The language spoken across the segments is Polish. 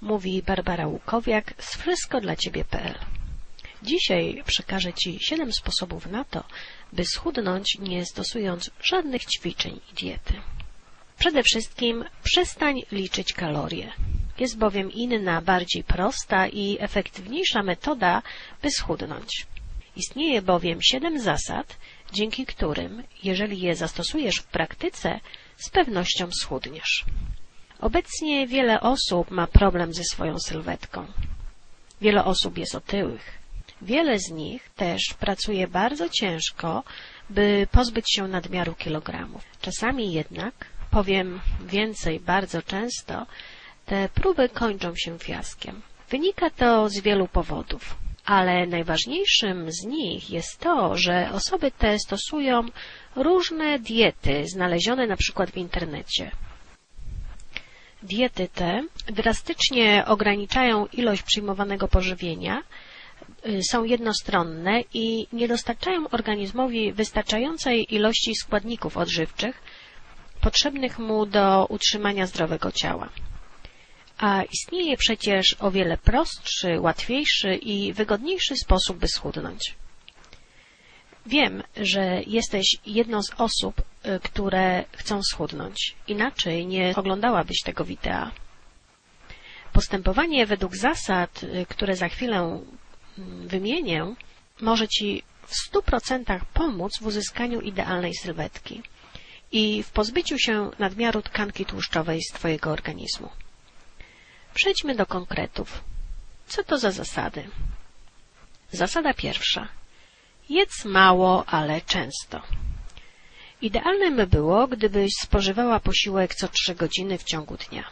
Mówi Barbara Łukowiak z wszystkodlacibie.pl Dzisiaj przekażę Ci 7 sposobów na to, by schudnąć nie stosując żadnych ćwiczeń i diety. Przede wszystkim przestań liczyć kalorie. Jest bowiem inna, bardziej prosta i efektywniejsza metoda, by schudnąć. Istnieje bowiem siedem zasad, dzięki którym, jeżeli je zastosujesz w praktyce, z pewnością schudniesz. Obecnie wiele osób ma problem ze swoją sylwetką. Wiele osób jest otyłych. Wiele z nich też pracuje bardzo ciężko, by pozbyć się nadmiaru kilogramów. Czasami jednak, powiem więcej bardzo często, te próby kończą się fiaskiem. Wynika to z wielu powodów, ale najważniejszym z nich jest to, że osoby te stosują różne diety znalezione na przykład w internecie. Diety te drastycznie ograniczają ilość przyjmowanego pożywienia, są jednostronne i nie dostarczają organizmowi wystarczającej ilości składników odżywczych potrzebnych mu do utrzymania zdrowego ciała. A istnieje przecież o wiele prostszy, łatwiejszy i wygodniejszy sposób, by schudnąć. Wiem, że jesteś jedną z osób, które chcą schudnąć. Inaczej nie oglądałabyś tego wideo. Postępowanie według zasad, które za chwilę wymienię, może Ci w 100% pomóc w uzyskaniu idealnej sylwetki i w pozbyciu się nadmiaru tkanki tłuszczowej z Twojego organizmu. Przejdźmy do konkretów. Co to za zasady? Zasada pierwsza. Jedz mało, ale często. Idealnym by było, gdybyś spożywała posiłek co 3 godziny w ciągu dnia.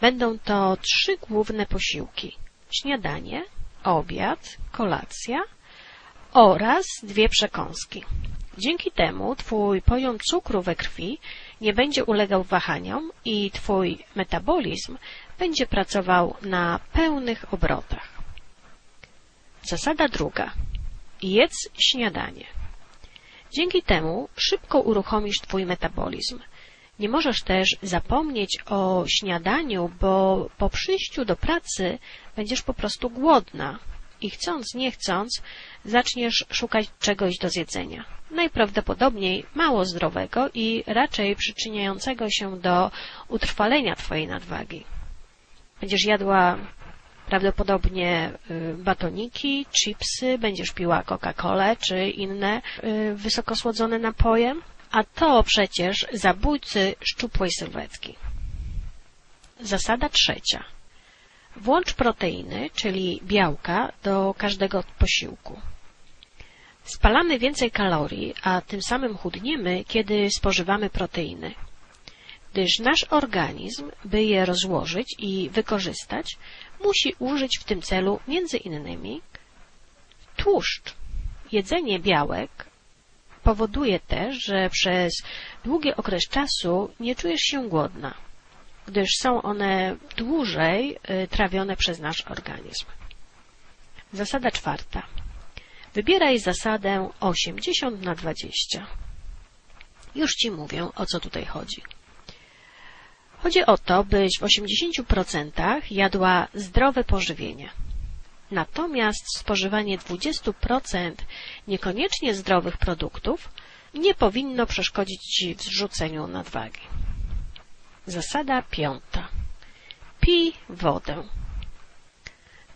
Będą to trzy główne posiłki. Śniadanie, obiad, kolacja oraz dwie przekąski. Dzięki temu Twój poziom cukru we krwi nie będzie ulegał wahaniom i Twój metabolizm będzie pracował na pełnych obrotach. Zasada druga. Jedz śniadanie. Dzięki temu szybko uruchomisz Twój metabolizm. Nie możesz też zapomnieć o śniadaniu, bo po przyjściu do pracy będziesz po prostu głodna i chcąc, nie chcąc, zaczniesz szukać czegoś do zjedzenia. Najprawdopodobniej mało zdrowego i raczej przyczyniającego się do utrwalenia Twojej nadwagi. Będziesz jadła prawdopodobnie batoniki, chipsy, będziesz piła Coca-Colę czy inne wysokosłodzone napoje, a to przecież zabójcy szczupłej sylwetki. Zasada trzecia. Włącz proteiny, czyli białka, do każdego posiłku. Spalamy więcej kalorii, a tym samym chudniemy, kiedy spożywamy proteiny. Gdyż nasz organizm, by je rozłożyć i wykorzystać, musi użyć w tym celu między innymi tłuszcz. Jedzenie białek powoduje też, że przez długi okres czasu nie czujesz się głodna, gdyż są one dłużej trawione przez nasz organizm. Zasada czwarta. Wybieraj zasadę 80 na 20. Już Ci mówię, o co tutaj chodzi. Chodzi o to, byś w 80% jadła zdrowe pożywienie. Natomiast spożywanie 20% niekoniecznie zdrowych produktów nie powinno przeszkodzić Ci w zrzuceniu nadwagi. Zasada piąta. Pij wodę.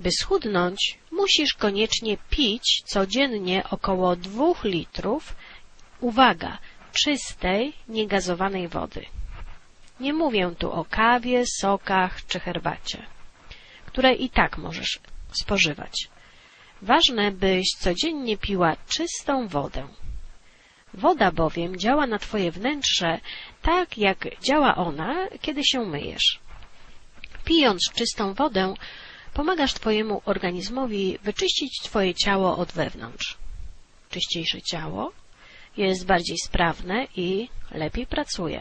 By schudnąć, musisz koniecznie pić codziennie około 2 litrów, uwaga, czystej, niegazowanej wody. Nie mówię tu o kawie, sokach czy herbacie, które i tak możesz spożywać. Ważne, byś codziennie piła czystą wodę. Woda bowiem działa na Twoje wnętrze tak, jak działa ona, kiedy się myjesz. Pijąc czystą wodę, pomagasz Twojemu organizmowi wyczyścić Twoje ciało od wewnątrz. Czyściejsze ciało jest bardziej sprawne i lepiej pracuje.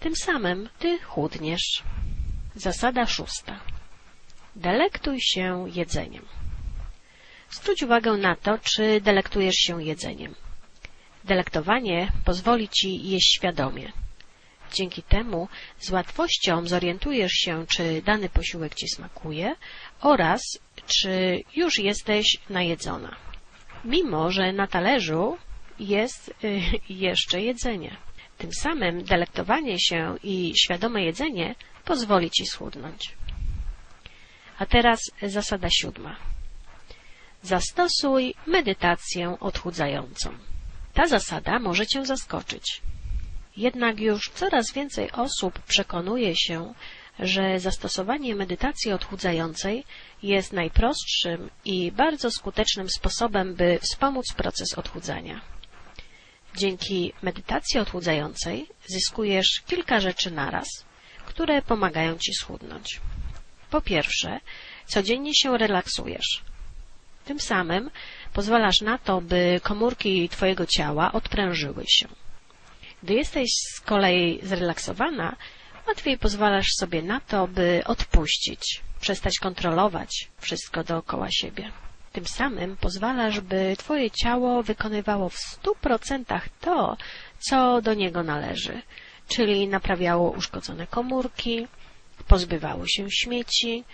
Tym samym Ty chudniesz. Zasada szósta. Delektuj się jedzeniem. Zwróć uwagę na to, czy delektujesz się jedzeniem. Delektowanie pozwoli Ci jeść świadomie. Dzięki temu z łatwością zorientujesz się, czy dany posiłek Ci smakuje oraz czy już jesteś najedzona. Mimo, że na talerzu jest y, jeszcze jedzenie. Tym samym delektowanie się i świadome jedzenie pozwoli Ci schudnąć. A teraz zasada siódma. Zastosuj medytację odchudzającą. Ta zasada może Cię zaskoczyć. Jednak już coraz więcej osób przekonuje się, że zastosowanie medytacji odchudzającej jest najprostszym i bardzo skutecznym sposobem, by wspomóc proces odchudzania. Dzięki medytacji odchudzającej zyskujesz kilka rzeczy naraz, które pomagają Ci schudnąć. Po pierwsze, codziennie się relaksujesz. Tym samym pozwalasz na to, by komórki Twojego ciała odprężyły się. Gdy jesteś z kolei zrelaksowana, łatwiej pozwalasz sobie na to, by odpuścić, przestać kontrolować wszystko dookoła siebie. Tym samym pozwalasz, by Twoje ciało wykonywało w stu procentach to, co do niego należy, czyli naprawiało uszkodzone komórki, pozbywało się śmieci,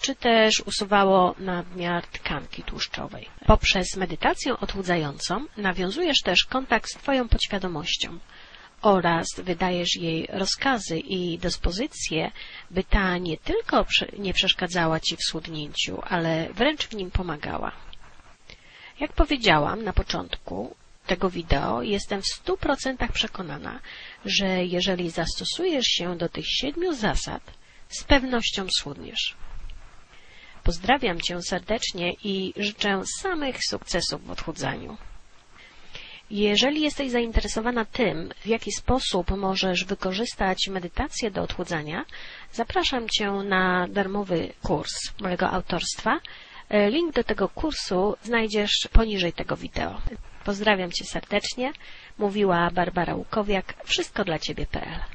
czy też usuwało nadmiar tkanki tłuszczowej. Poprzez medytację odchudzającą nawiązujesz też kontakt z Twoją podświadomością oraz wydajesz jej rozkazy i dyspozycje, by ta nie tylko nie przeszkadzała Ci w schudnięciu, ale wręcz w nim pomagała. Jak powiedziałam na początku tego wideo, jestem w stu procentach przekonana, że jeżeli zastosujesz się do tych siedmiu zasad, z pewnością schudniesz. Pozdrawiam Cię serdecznie i życzę samych sukcesów w odchudzaniu. Jeżeli jesteś zainteresowana tym, w jaki sposób możesz wykorzystać medytację do odchudzania, zapraszam Cię na darmowy kurs mojego autorstwa. Link do tego kursu znajdziesz poniżej tego wideo. Pozdrawiam Cię serdecznie. Mówiła Barbara Łukowiak. Wszystko dla Ciebie.pl